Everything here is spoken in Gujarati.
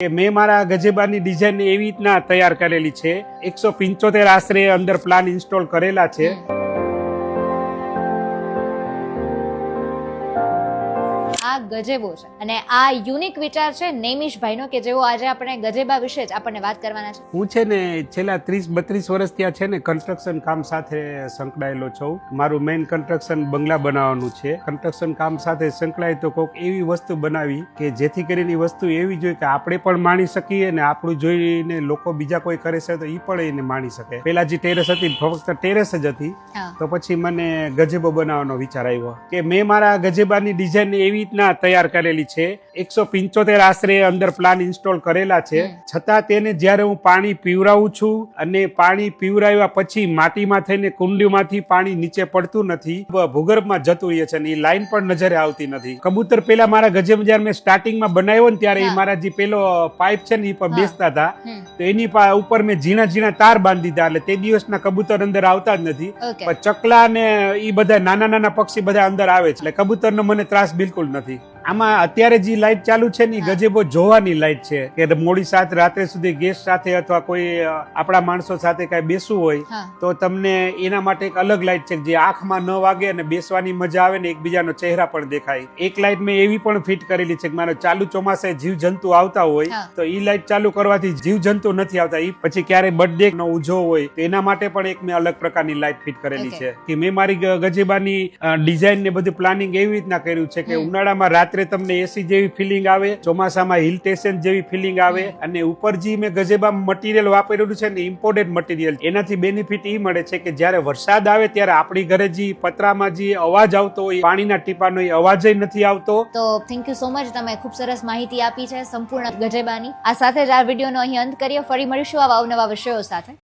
કે મેં મારા ગજેબાની ડિઝાઇન એવી રીતના તૈયાર કરેલી છે. એકસો પિંચોતેર આશરે અંદર પ્લાન ઇન્સ્ટોલ કરેલા છે. ગજેબો છે. અને આ યુનિક વિચાર છે નેમિશભાઈનો કે જેઓ આજે આપણે ગજેબા વિશે જ આપણને વાત કરવાના છે. હું છે ને છેલ્લા ત્રીસ બત્રીસ વર્ષ ત્યાં છે ને કન્સ્ટ્રક્શન કામ સાથે સંકળાયેલો છું. મારું મેઇન કન્સ્ટ્રક્શન બંગલા બનાવવાનું છે. કન્સ્ટ્રક્શન કામ સાથે સંકળાય તો કોઈક એવી વસ્તુ બનાવી કે જેથી કરીને વસ્તુ એવી જોઈએ કે આપણે પણ માણી શકીએ અને આપણું જોઈને લોકો બીજા કોઈ કરે છે તો એ પણ એને માણી શકે. પેલા જે ટેરેસ હતી ફક્ત ટેરેસ જ હતી. તો પછી મને ગજેબો બનાવવાનો વિચાર આવ્યો કે મેં મારા ગજેબાની ડિઝાઇન એવી રીતના તૈયાર કરેલી છે. એકસો પિંચોતેર આશરે અંદર પ્લાન ઇન્સ્ટોલ કરેલા છે. છતાં તેને જ્યારે હું પાણી પીવરાવું છું અને પાણી પીવરાવ્યા પછી માટીમાં થઈને કુંડીમાંથી પાણી નીચે પડતું નથી ભૂગર્ભમાં જતું રહે છે અને એ લાઈન પણ નજરે આવતી નથી. કબૂતર પેલા મારા ગજેબ જ્યારે મેં સ્ટાર્ટિંગમાં બનાવ્યો ને ત્યારે એ મારા જે પેલો પાઇપ છે ને એ પર બેસતા હતા. તો એની ઉપર મેં ઝીણા ઝીણા તાર બાંધી દીધા એટલે તે દિવસના કબૂતર અંદર આવતા જ નથી. પણ ચકલા ને ઈ બધા નાના નાના પક્ષી બધા અંદર આવે છે એટલે કબૂતરનો મને ત્રાસ બિલકુલ નથી. આમાં અત્યારે જે લાઈટ ચાલુ છે ને ઈ ગજેબો જોવાની લાઈટ છે કે મોડી સાત રાત્રે સુધી ગેસ્ટ સાથે અથવા કોઈ આપણા માણસો સાથે કઈ બેસવું હોય તો તમને એના માટે એક અલગ લાઈટ છે જે આંખમાં ન વાગે અને બેસવાની મજા આવે ને એકબીજાનો ચહેરા પણ દેખાય. એક લાઈટ મેં એવી પણ ફિટ કરેલી છે કે મારો ચાલુ ચોમાસે જીવ જંતુ આવતા હોય તો એ લાઈટ ચાલુ કરવાથી જીવ જંતુ નથી આવતા. એ પછી ક્યારે બર્થડે નો ઉજવો હોય તો એના માટે પણ એક મેં અલગ પ્રકારની લાઈટ ફિટ કરેલી છે. કે મેં મારી ગજેબાની ડિઝાઇન ને બધું પ્લાનિંગ એવી રીતના કર્યું છે કે ઉનાળામાં ઉનાળામાં રાત્રે તમને એસી જેવી ફિલિંગ આવે, ચોમાસામાં હિલ સ્ટેશન જેવી ફિલિંગ આવે અને ઉપર જે મેં ગજેબા મટીરિયલ વાપરેલું છે ને ઇમ્પોર્ટેડ મટીરિયલ એનાથી બેનિફિટ એ મળે છે કે જ્યારે વરસાદ આવે ત્યારે આપણી ઘરે જે પતરામાં જે અવાજ આવતો હોય, પાણીના ટીપાનો એ અવાજ નથી આવતો. તો થેન્ક યુ સો મચ તમે ખૂબ સરસ માહિતી આપી છે સંપૂર્ણ ગજેબાની. આ સાથે જ આ વિડીયોનો અહીં અંત કરીએ. ફરી મળીશું આવા અવનવા વિષયો સાથે.